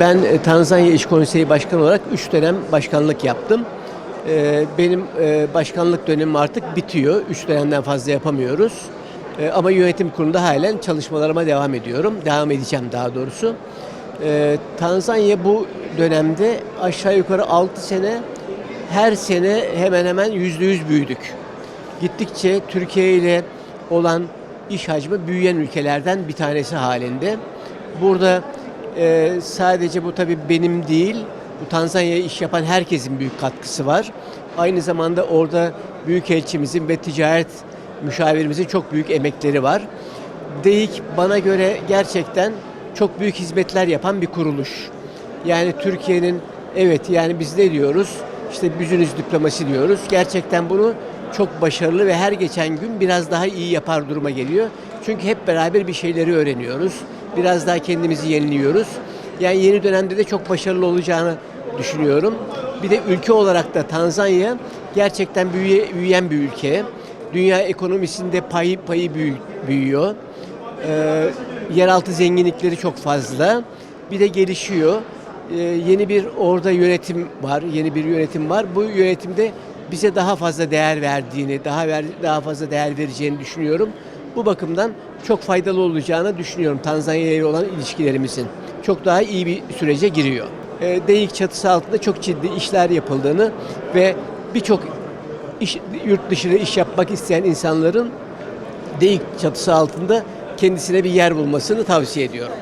Ben e, Tanzanya İş Konseyi Başkanı olarak 3 dönem başkanlık yaptım. E, Benim e, başkanlık dönemim artık bitiyor. 3 dönemden fazla yapamıyoruz. Ama yönetim kurulunda halen çalışmalarıma devam ediyorum. Devam edeceğim daha doğrusu. Tanzanya bu dönemde aşağı yukarı 6 sene her sene hemen hemen %100 büyüdük. Gittikçe Türkiye ile olan iş hacmi büyüyen ülkelerden bir tanesi halinde. Burada e, sadece bu tabii benim değil, bu Tanzanya'ya iş yapan herkesin büyük katkısı var. Aynı zamanda orada Büyükelçimizin ve ticaret müşavirimizin çok büyük emekleri var. DEİK bana göre gerçekten çok büyük hizmetler yapan bir kuruluş. Yani Türkiye'nin evet yani biz ne diyoruz? İşte büzünüz diplomasi diyoruz. Gerçekten bunu çok başarılı ve her geçen gün biraz daha iyi yapar duruma geliyor. Çünkü hep beraber bir şeyleri öğreniyoruz. Biraz daha kendimizi yeniliyoruz. Yani yeni dönemde de çok başarılı olacağını düşünüyorum. Bir de ülke olarak da Tanzanya gerçekten büyüye, büyüyen bir ülke. Dünya ekonomisinde payı payı büyü- büyüyor. Ee, yeraltı zenginlikleri çok fazla. Bir de gelişiyor. Ee, yeni bir orada yönetim var, yeni bir yönetim var. Bu yönetimde bize daha fazla değer verdiğini, daha ver, daha fazla değer vereceğini düşünüyorum. Bu bakımdan çok faydalı olacağını düşünüyorum Tanzanya ile olan ilişkilerimizin. Çok daha iyi bir sürece giriyor. Ee, DEİK çatısı altında çok ciddi işler yapıldığını ve birçok iş, yurt dışında iş yapmak isteyen insanların DEİK çatısı altında kendisine bir yer bulmasını tavsiye ediyorum.